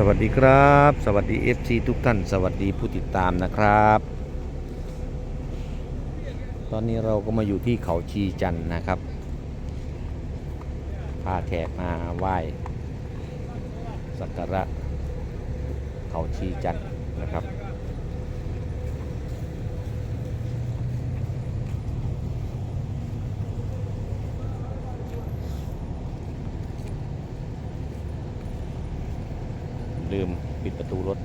สวัสดีครับ สวัสดี FC ทุกท่าน สวัสดีผู้ติดตามนะครับ ตอนนี้เราก็มาอยู่ที่เขาชีจันนะครับ พาแขกมาไหว้สักการะเขาชีจันนะครับ ลืมปิดประตูรถ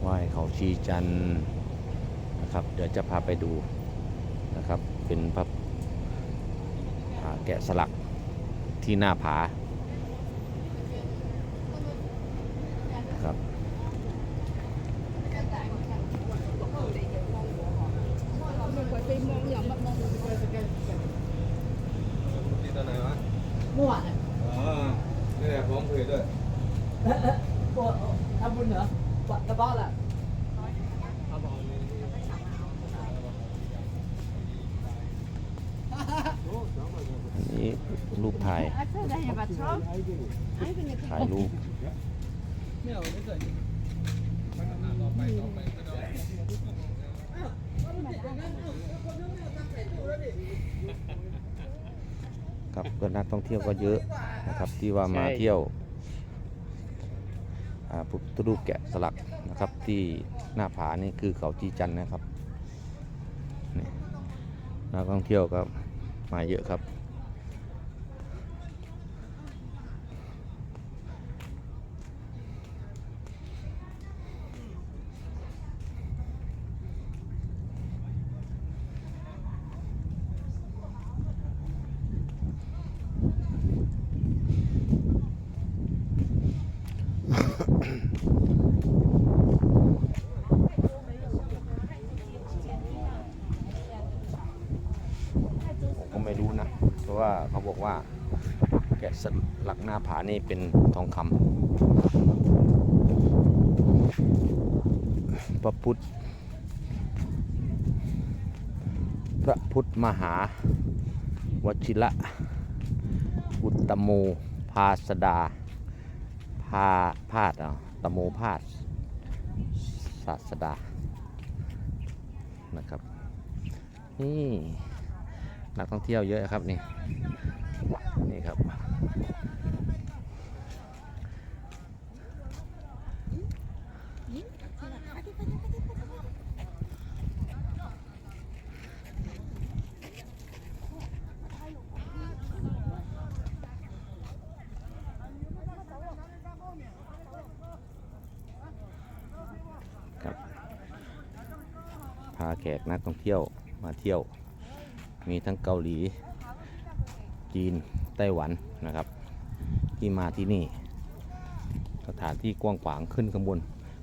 ไหว้เขาชีจันนะครับ เดี๋ยวจะพาไปดูนะครับ เป็นพระแกะสลักที่หน้าผาครับ ที่ตอนไหนวะ เมื่อวานอะ อ๋อนี่แหละพร้อมเพยด้วย เอ๊ะเอ๊ะโอ้โอ้ทำบุญเหรอวะกระเป๋าล่ะ อันนี้รูป ถ่ายถ่ายรูปครับก็นักท่องเที่ยวก็เยอะนะครับที่ว่ามาเที่ยวอ่าพุทธรูปแกะสลักนะครับที่หน้าผานี่คือเขาจีจันนะครับนักท่องเที่ยวก็มาเยอะครับ ผมก็ไม่รู้นะ เพ ราะว่าเขาบอกว่าแกะสลักหน้าผานี่เป็นทองคำพระพุทธ พระพุทธมหาวชิระอุตตโมภาสดา พาพาดอะตโมพาสศาสดานะครับนี่ นักท่องเที่ยวเยอะครับนี่นี่ครับ ครับ พาแขกนักท่องเที่ยวมาเที่ยว มีทั้งเกาหลี จีน ไต้หวันนะครับ ที่มาที่นี่ สถานที่กว้างขวางขึ้นข้างบน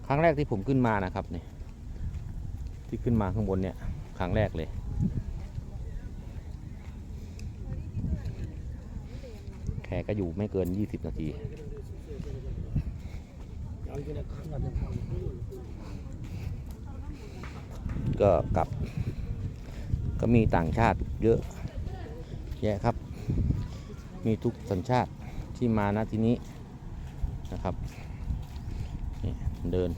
ครั้งแรกที่ผมขึ้นมานะครับนี่ที่ขึ้นมาข้างบนเนี่ย ครั้งแรกเลยแขกก็อยู่ไม่เกิน 20 นาที ก็กลับ ก็มีต่างชาติเยอะแยะครับ มีทุกสัญชาติที่มาณที่นี้นะครับนี่เดิน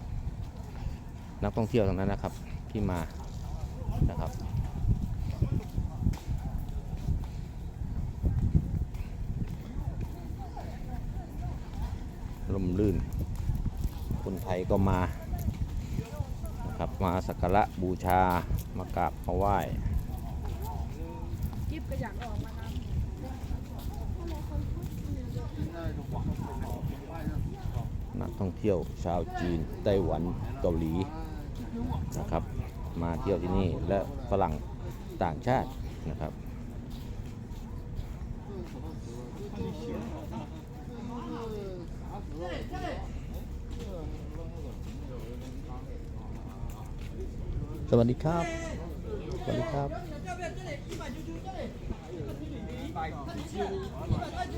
นักท่องเที่ยวทั้งนั้นนะครับที่มานะครับร่มรื่น คนไทยก็มานะครับมาสักการะบูชามากราบมาไหว้ิบก็อยากออกมาทนักท่องเที่ยวชาวจีนไต้หวันเกาหลีนะครับ มาเที่ยวที่นี่และฝรั่งต่างชาตินะครับสวัสดีครับ สวัสดีครับ 一百九九的，这个推理的，一百块钱，一百块九。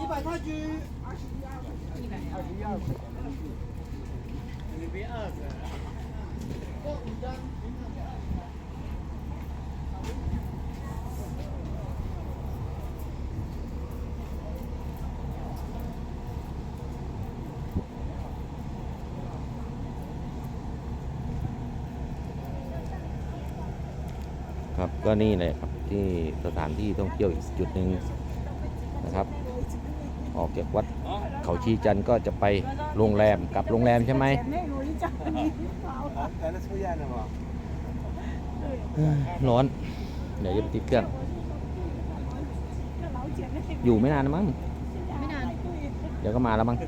一百块九，二十一二块钱，你别二十，过五张。居。ครับก็นี่เลยครับที่สถานที่ท่องเที่ยวอีกจุดหนึ่งนะครับ ออกจากวัดเขาชีจันทร์ก็จะไปโรงแรมกลับโรงแรมใช่ไหมแต่ละช่วยยันนะบ่ร้อน เดี๋ยวจะไปติดเครื่อง อยู่ไม่นานนะมั้งไม่นานเดี๋ยวก็มาแล้วมั้ง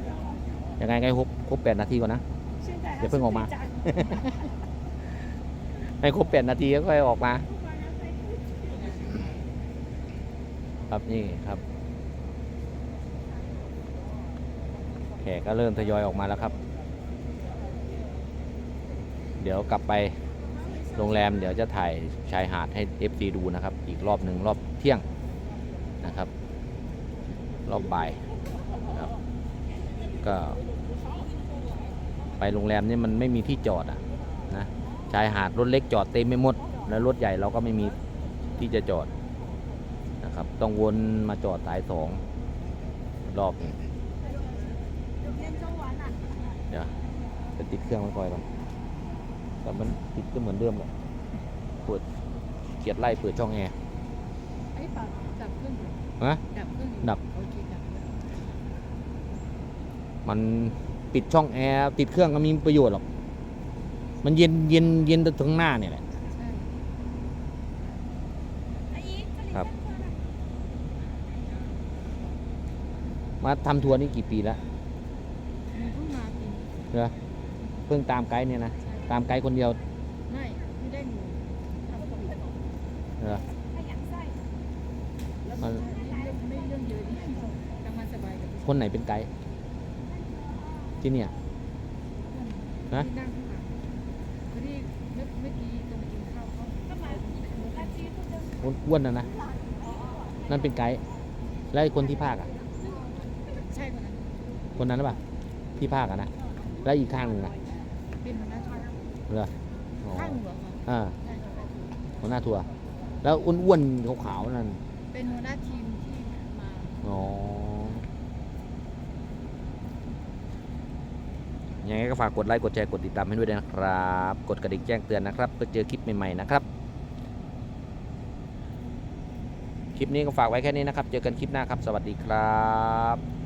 ยังไงไงครบครบแปดนาทีก่อนนะ อย่าเพิ่งออกมา ให้ครบแปดนาทีก็ค่อยออกมา ครับนี่ครับ แขกก็เริ่มทยอยออกมาแล้วครับ เดี๋ยวกลับไปโรงแรมเดี๋ยวจะถ่ายชายหาดให้ FC ดูนะครับ อีกรอบหนึ่งรอบเที่ยงนะครับ รอบบ่ายครับก็ ไปโรงแรมนี่มันไม่มีที่จอดอะนะชายหาดรถเล็กจอดเต็มไม่หมด แล้วรถใหญ่เราก็ไม่มีที่จะจอด นะครับ ต้องวนมาจอดสายสองรอบหนึ่งเดี๋ยวจะติดเครื่องมันก่อนก่อนแต่มันติดก็เหมือนเดิมแหละเปิดเกียดไล่เปิดช่องแอร์ไอ้ปากดับเครื่องอยู่ฮะดับเครื่องอยู่ดับโอเคดับแล้วมันปิดช่องแอร์ติดเครื่องก็มีประโยชน์หรอก มันเย็นเย็นเย็นถึงหน้าเนี่ยแหละ ใช่ ครับ มาทำทัวร์นี่กี่ปีแล้วมันเพิ่งมาปีนี้เหรอเพิ่งตามไกด์เนี่ยนะใช่ตามไกด์คนเดียวไม่ไม่ได้หนูทำโควิดเหรอแล้วมันไม่เรื่องเยอะดีทำงานสบายกับคนไหนเป็นไกด์ที่เนี่ย ฮะที่นั่งข้างหลังพอดีเมื่อเมื่อกี้ตรงกินข้าวเขาก็มาอ้วนๆนะนะนั่นเป็นไกด์แล้วไอ้คนที่ภาคอะใช่คนนั้น คนนั้นหรือเปล่าที่ภาคอะนะแล้วอีกข้างหนึ่งอะเป็นหัวหน้าทัวร์เหรออ๋อข้างหัวเขาอ่าใช่หัวหน้าทัวร์หัวหน้าทัวร์แล้วอ้วนๆขาวๆนั่นเป็นหัวหน้าทีมที่มาอ๋อยังไงก็ฝากกดไลค์กดแชร์กดติดตามให้ด้วยนะครับ กดกระดิ่งแจ้งเตือนนะครับเพื่อเจอคลิปใหม่ๆนะครับคลิปนี้ก็ฝากไว้แค่นี้นะครับ เจอกันคลิปหน้าครับ สวัสดีครับ